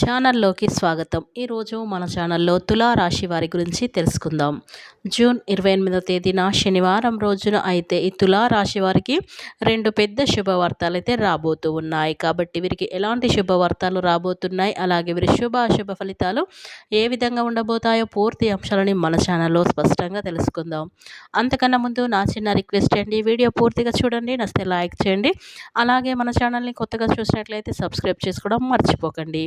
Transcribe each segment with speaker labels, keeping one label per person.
Speaker 1: ఛానల్లోకి స్వాగతం. ఈరోజు మన ఛానల్లో తులా రాశి వారి గురించి తెలుసుకుందాం. జూన్ ఇరవై ఎనిమిదో తేదీన శనివారం రోజున అయితే ఈ తులా రాశి వారికి రెండు పెద్ద శుభవార్తలు అయితే రాబోతూ ఉన్నాయి. కాబట్టి వీరికి ఎలాంటి శుభవార్తలు రాబోతున్నాయి? అలాగే వీరి శుభ అశుభ ఫలితాలు ఏ విధంగా ఉండబోతాయో పూర్తి అంశాలని మన ఛానల్లో స్పష్టంగా తెలుసుకుందాం. అంతకన్నా ముందు నా చిన్న రిక్వెస్ట్ అండి వీడియో పూర్తిగా చూడండి నచ్చితే లైక్ చేయండి. అలాగే మన ఛానల్ని కొత్తగా చూసినట్లయితే సబ్స్క్రైబ్ చేసుకోవడం మర్చిపోకండి.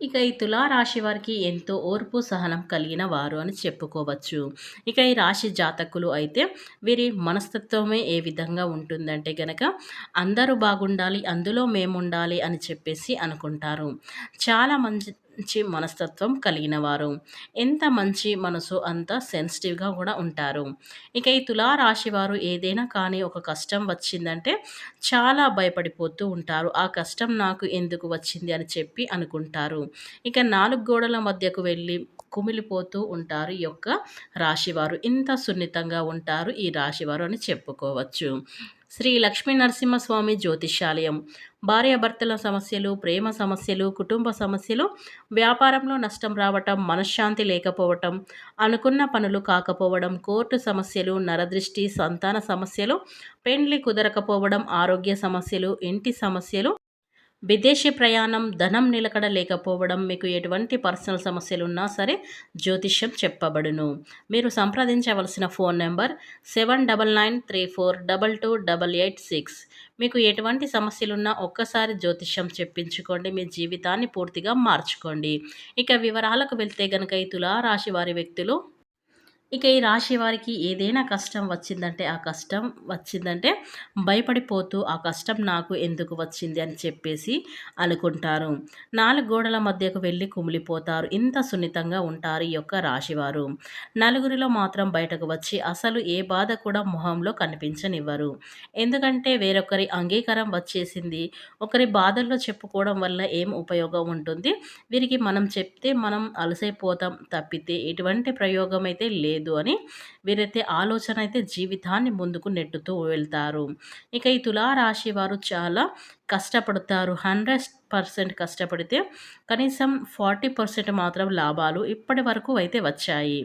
Speaker 1: ఇక ఈ తులారాశి వారికి ఎంతో ఓర్పు సహనం కలిగిన వారు అని చెప్పుకోవచ్చు. ఇక ఈ రాశి జాతకులు అయితే వీరి మనస్తత్వమే ఏ విధంగా ఉంటుందంటే గనక అందరూ బాగుండాలి అందులో మేము ఉండాలి అని చెప్పేసి అనుకుంటారు. చాలా మంచి మంచి మనస్తత్వం కలిగిన వారు. ఎంత మంచి మనసు అంత సెన్సిటివ్గా కూడా ఉంటారు. ఇక ఈ తులారాశి వారు ఏదైనా కానీ ఒక కష్టం వచ్చిందంటే చాలా భయపడిపోతూ ఉంటారు. ఆ కష్టం నాకు ఎందుకు వచ్చింది అని చెప్పి అనుకుంటారు. ఇక నాలుగు గోడల మధ్యకు వెళ్ళి కుమిలిపోతూ ఉంటారు ఈ యొక్క రాశివారు. ఇంత సున్నితంగా ఉంటారు ఈ రాశివారు అని చెప్పుకోవచ్చు. శ్రీ లక్ష్మీ నరసింహస్వామి జ్యోతిషాలయం భార్యాభర్తల సమస్యలు ప్రేమ సమస్యలు కుటుంబ సమస్యలు వ్యాపారంలో నష్టం రావటం మనశ్శాంతి లేకపోవటం అనుకున్న పనులు కాకపోవడం కోర్టు సమస్యలు నరదృష్టి సంతాన సమస్యలు పెండ్లి కుదరకపోవడం ఆరోగ్య సమస్యలు ఇంటి సమస్యలు విదేశీ ప్రయాణం ధనం నిలకడ లేకపోవడం మీకు ఎటువంటి పర్సనల్ సమస్యలు ఉన్నా సరే జ్యోతిష్యం చెప్పబడును. మీరు సంప్రదించవలసిన phone number seven double nine three four double two double eight six. మీకు ఎటువంటి సమస్యలున్నా ఒక్కసారి జ్యోతిష్యం చెప్పించుకోండి మీ జీవితాన్ని పూర్తిగా మార్చుకోండి. ఇక వివరాలకు వెళ్తే గనక ఈ తులారాశి వారి వ్యక్తులు ఇక ఈ రాశి వారికి ఏదైనా కష్టం వచ్చిందంటే ఆ కష్టం వచ్చిందంటే భయపడిపోతూ ఆ కష్టం నాకు ఎందుకు వచ్చింది అని చెప్పేసి అనుకుంటారు. నాలుగు గోడల మధ్యకు వెళ్ళి కుమిలిపోతారు. ఇంత సున్నితంగా ఉంటారు ఈ యొక్క రాశివారు నలుగురిలో మాత్రం బయటకు వచ్చి అసలు ఏ బాధ కూడా మొహంలో కనిపించనివ్వరు. ఎందుకంటే వేరొకరి అంగీకారం వచ్చేసింది. ఒకరి బాధల్లో చెప్పుకోవడం వల్ల ఏం ఉపయోగం ఉంటుంది? వీరికి మనం చెప్తే మనం అలసైపోతాం తప్పితే ఎటువంటి ప్రయోగం అయితే లేదు. లేదు అని వీరైతే ఆలోచన అయితే జీవితాన్ని ముందుకు నెట్టుతూ వెళ్తారు. ఇక ఈ తులారాశి వారు చాలా కష్టపడతారు. హండ్రెడ్ పర్సెంట్ కష్టపడితే కనీసం ఫార్టీ పర్సెంట్ మాత్రం లాభాలు ఇప్పటి వరకు అయితే వచ్చాయి.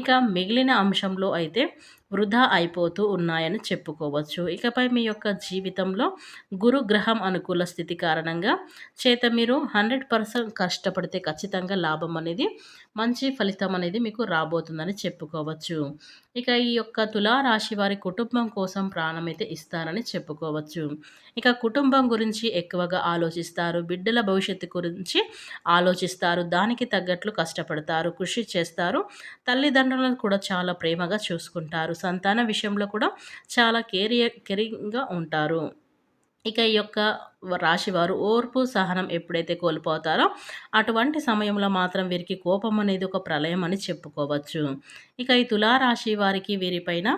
Speaker 1: ఇక మిగిలిన అంశంలో అయితే వృధా అయిపోతూ ఉన్నాయని చెప్పుకోవచ్చు. ఇకపై మీ యొక్క జీవితంలో గురుగ్రహం అనుకూల స్థితి కారణంగా చేత మీరు హండ్రెడ్ పర్సెంట్ కష్టపడితే ఖచ్చితంగా లాభం అనేది మంచి ఫలితం అనేది మీకు రాబోతుందని చెప్పుకోవచ్చు. ఇక ఈ యొక్క తులారాశి వారి కుటుంబం కోసం ప్రాణం అయితే ఇస్తారని చెప్పుకోవచ్చు. ఇక కుటుంబం గురించి ఎక్కువగా ఆలోచిస్తారు బిడ్డల భవిష్యత్తు గురించి ఆలోచిస్తారు దానికి తగ్గట్లు కష్టపడతారు కృషి చేస్తారు తల్లిదండ్రులను కూడా చాలా ప్రేమగా చూసుకుంటారు సంతాన విషయంలో కూడా చాలా కేరియర్ కెరింగ్గా ఉంటారు. ఇక ఈ యొక్క రాశివారు ఓర్పు సహనం ఎప్పుడైతే కోల్పోతారో అటువంటి సమయంలో మాత్రం వీరికి కోపం అనేది ఒక ప్రళయం అని చెప్పుకోవచ్చు. ఇక ఈ తులారాశి వారికి వీరిపైన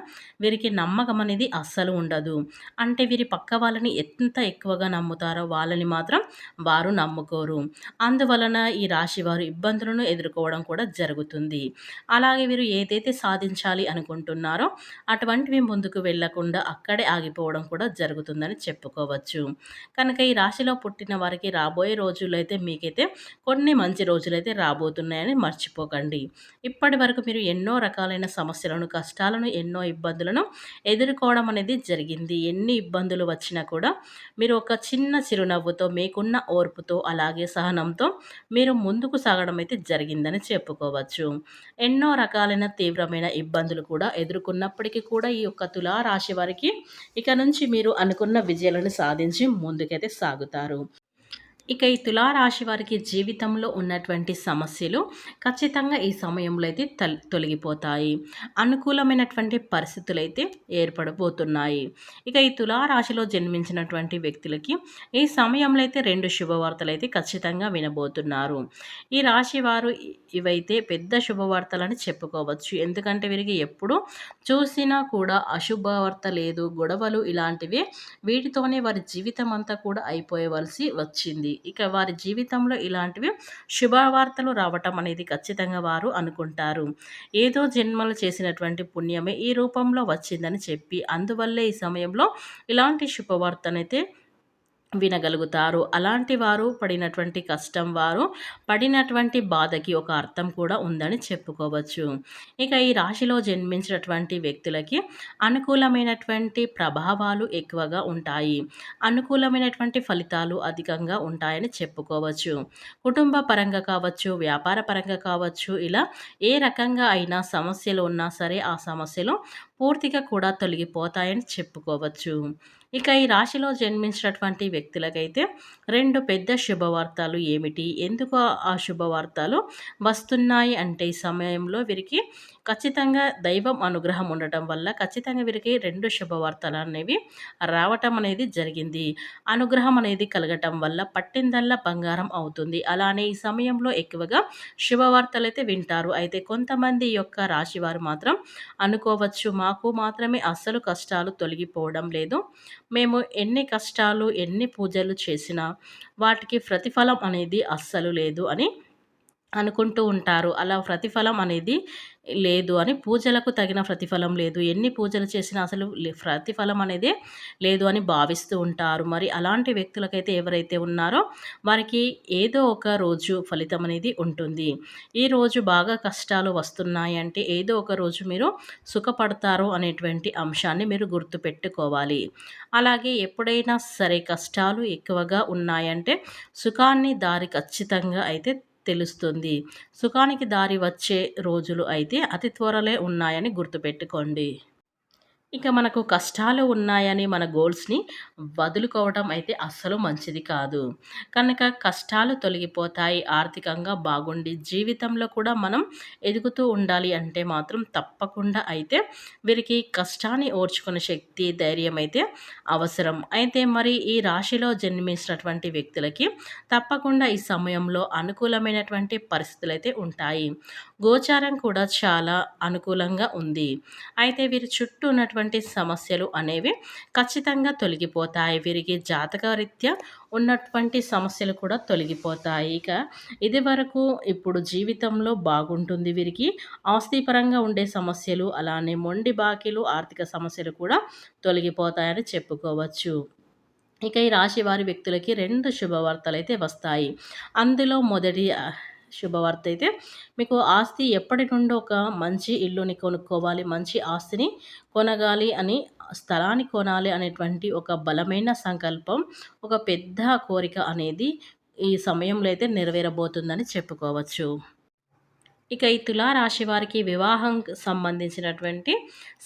Speaker 1: వీరికి నమ్మకం అనేది అస్సలు ఉండదు. అంటే వీరి పక్క వాళ్ళని ఎంత ఎక్కువగా నమ్ముతారో వాళ్ళని మాత్రం వారు నమ్ముకోరు. అందువలన ఈ రాశి వారు ఇబ్బందులను ఎదుర్కోవడం కూడా జరుగుతుంది. అలాగే వీరు ఏదైతే సాధించాలి అనుకుంటున్నారో అటువంటివి ముందుకు వెళ్ళకుండా అక్కడే ఆగిపోవడం కూడా జరుగుతుందని చెప్పుకోవచ్చు. కనుక ఈ రాశిలో పుట్టిన వారికి రాబోయే రోజుల్లో అయితే మీకైతే కొన్ని మంచి రోజులైతే రాబోతున్నాయని మర్చిపోకండి. ఇప్పటి వరకు మీరు ఎన్నో రకాలైన సమస్యలను కష్టాలను ఎన్నో ఇబ్బందులను ఎదుర్కోవడం అనేది జరిగింది. ఎన్ని ఇబ్బందులు వచ్చినా కూడా మీరు ఒక చిన్న చిరునవ్వుతో మీకున్న ఓర్పుతో అలాగే సహనంతో మీరు ముందుకు సాగడం అయితే జరిగిందని చెప్పుకోవచ్చు. ఎన్నో రకాలైన తీవ్రమైన ఇబ్బందులు కూడా ఎదుర్కొన్నప్పటికీ కూడా ఈ యొక్క తులారాశి వారికి ఇక నుంచి మీరు అనుకున్న విజయాలను సాధించి ముందుకైతే సాగుతారు. ఇక ఈ తులారాశి వారికి జీవితంలో ఉన్నటువంటి సమస్యలు ఖచ్చితంగా ఈ సమయంలో అయితే తొలగిపోతాయి. అనుకూలమైనటువంటి పరిస్థితులు అయితే ఏర్పడబోతున్నాయి. ఇక ఈ తులారాశిలో జన్మించినటువంటి వ్యక్తులకి ఈ సమయంలో అయితే రెండు శుభవార్తలు అయితే ఖచ్చితంగా వినబోతున్నారు. ఈ రాశి వారు ఇవైతే పెద్ద శుభవార్తలని చెప్పుకోవచ్చు. ఎందుకంటే వీరికి ఎప్పుడు చూసినా కూడా అశుభవార్త లేదు గొడవలు ఇలాంటివి వీటితోనే వారి జీవితం అంతా కూడా అయిపోయవలసి వచ్చింది. ఇక వారి జీవితంలో ఇలాంటివి శుభవార్తలు రావటం అనేది ఖచ్చితంగా వారు అనుకుంటారు. ఏదో జన్మలు చేసినటువంటి పుణ్యమే ఈ రూపంలో వచ్చిందని చెప్పి అందువల్లే ఈ సమయంలో ఇలాంటి శుభవార్తనైతే వినగలుగుతారు. అలాంటి వారు పడినటువంటి కష్టం వారు పడినటువంటి బాధకి ఒక అర్థం కూడా ఉందని చెప్పుకోవచ్చు. ఇక ఈ రాశిలో జన్మించినటువంటి వ్యక్తులకి అనుకూలమైనటువంటి ప్రభావాలు ఎక్కువగా ఉంటాయి. అనుకూలమైనటువంటి ఫలితాలు అధికంగా ఉంటాయని చెప్పుకోవచ్చు. కుటుంబ పరంగా కావచ్చు వ్యాపార పరంగా కావచ్చు ఇలా ఏ రకంగా అయినా సమస్యలు ఉన్నా సరే ఆ సమస్యలు పూర్తిగా కూడా తొలగిపోతాయని చెప్పుకోవచ్చు. ఇక ఈ రాశిలో జన్మించినటువంటి వ్యక్తులకైతే రెండు పెద్ద శుభవార్తలు ఏమిటి? ఎందుకు ఆ శుభవార్తలు వస్తున్నాయి అంటే ఈ సమయంలో వీరికి ఖచ్చితంగా దైవం అనుగ్రహం ఉండటం వల్ల ఖచ్చితంగా వీరికి రెండు శుభవార్తలు అనేవి రావటం అనేది జరిగింది. అనుగ్రహం అనేది కలగటం వల్ల పట్టిందల్లా బంగారం అవుతుంది. అలానే ఈ సమయంలో ఎక్కువగా శుభవార్తలు అయితే వింటారు. అయితే కొంతమంది యొక్క రాశి వారు మాత్రం అనుకోవచ్చు. మాకు మాత్రమే అస్సలు కష్టాలు తొలగిపోవడం లేదు. మేము ఎన్ని కష్టాలు ఎన్ని పూజలు చేసినా వాటికి ప్రతిఫలం అనేది అస్సలు లేదు అని అనుకుంటూ ఉంటారు. అలా ప్రతిఫలం అనేది లేదు అని పూజలకు తగిన ప్రతిఫలం లేదు. ఎన్ని పూజలు చేసినా అసలు ప్రతిఫలం అనేది లేదు అని భావిస్తూ ఉంటారు. మరి అలాంటి వ్యక్తులకైతే ఎవరైతే ఉన్నారో వారికి ఏదో ఒక రోజు ఫలితం అనేది ఉంటుంది. ఈ రోజు బాగా కష్టాలు వస్తున్నాయి అంటే ఏదో ఒక రోజు మీరు సుఖపడతారు అనేటువంటి అంశాన్ని మీరు గుర్తుపెట్టుకోవాలి. అలాగే ఎప్పుడైనా సరే కష్టాలు ఎక్కువగా ఉన్నాయంటే సుఖాన్ని దారి ఖచ్చితంగా అయితే తెలుస్తుంది. సుఖానికి దారి వచ్చే రోజులు అయితే అతి త్వరలే ఉన్నాయని గుర్తుపెట్టుకోండి. ఇక మనకు కష్టాలు ఉన్నాయని మన గోల్స్ని వదులుకోవడం అయితే అస్సలు మంచిది కాదు. కనుక కష్టాలు తొలగిపోతాయి ఆర్థికంగా బాగుండి జీవితంలో కూడా మనం ఎదుగుతూ ఉండాలి అంటే మాత్రం తప్పకుండా అయితే వీరికి కష్టాన్ని ఓర్చుకునే శక్తి ధైర్యం అయితే అవసరం. అయితే మరి ఈ రాశిలో జన్మించినటువంటి వ్యక్తులకి తప్పకుండా ఈ సమయంలో అనుకూలమైనటువంటి పరిస్థితులు అయితే ఉంటాయి. గోచారం కూడా చాలా అనుకూలంగా ఉంది. అయితే వీరి చుట్టూ ఉన్నటువంటి ఉన్నటువంటి సమస్యలు అనేవి ఖచ్చితంగా తొలగిపోతాయి. వీరికి జాతకరీత్యా ఉన్నటువంటి సమస్యలు కూడా తొలగిపోతాయి. ఇక ఇది వరకు ఇప్పుడు జీవితంలో బాగుంటుంది. వీరికి ఆస్తిపరంగా ఉండే సమస్యలు అలానే మొండి బాకీలు ఆర్థిక సమస్యలు కూడా తొలగిపోతాయని చెప్పుకోవచ్చు. ఇక ఈ రాశి వారి వ్యక్తులకి రెండు శుభవార్తలు అయితే వస్తాయి. అందులో మొదటి శుభవార్త అయితే మీకు ఆస్తి ఎప్పటి నుండి ఒక మంచి ఇల్లుని కొనుక్కోవాలి మంచి ఆస్తిని కొనగాలి అని స్థలాన్ని కొనాలి అనేటువంటి ఒక బలమైన సంకల్పం ఒక పెద్ద కోరిక అనేది ఈ సమయంలో అయితే నెరవేరబోతుందని చెప్పుకోవచ్చు. ఇక ఈ తులారాశి వారికి వివాహం సంబంధించినటువంటి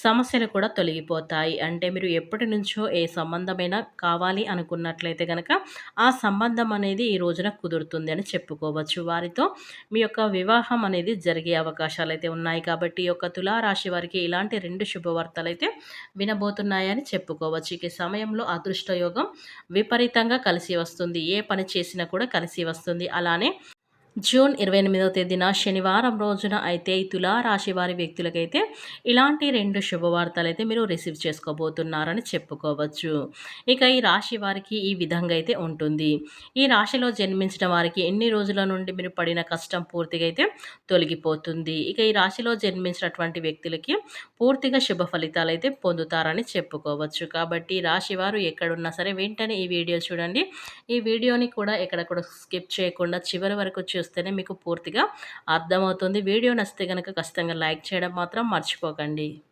Speaker 1: సమస్యలు కూడా తొలగిపోతాయి. అంటే మీరు ఎప్పటి నుంచో ఏ సంబంధమైనా కావాలి అనుకున్నట్లయితే కనుక ఆ సంబంధం అనేది ఈ రోజున కుదురుతుంది అని చెప్పుకోవచ్చు. వారితో మీ యొక్క వివాహం అనేది జరిగే అవకాశాలు అయితే ఉన్నాయి కాబట్టి ఈ యొక్క తులారాశి వారికి ఇలాంటి రెండు శుభవార్తలు అయితే వినబోతున్నాయని చెప్పుకోవచ్చు. ఇక సమయంలో అదృష్టయోగం విపరీతంగా కలిసి వస్తుంది. ఏ పని చేసినా కూడా కలిసి వస్తుంది. అలానే జూన్ ఇరవై ఎనిమిదవ తేదీన శనివారం రోజున అయితే ఈ తులారాశి వారి వ్యక్తులకైతే ఇలాంటి రెండు శుభవార్తలు అయితే మీరు రిసీవ్ చేసుకోబోతున్నారని చెప్పుకోవచ్చు. ఇక ఈ రాశి వారికి ఈ విధంగా అయితే ఉంటుంది. ఈ రాశిలో జన్మించిన వారికి ఎన్ని రోజుల నుండి మీరు పడిన కష్టం పూర్తిగా అయితే తొలగిపోతుంది. ఇక ఈ రాశిలో జన్మించినటువంటి వ్యక్తులకి పూర్తిగా శుభ ఫలితాలు అయితే పొందుతారని చెప్పుకోవచ్చు. కాబట్టి రాశి వారు ఎక్కడున్నా సరే వెంటనే ఈ వీడియో చూడండి. ఈ వీడియోని కూడా ఎక్కడ కూడా స్కిప్ చేయకుండా చివరి వరకు చూస్తేనే మీకు పూర్తిగా అర్థమవుతుంది. వీడియో నచ్చితే కనుక ఖచ్చితంగా లైక్ చేయడం మాత్రం మర్చిపోకండి.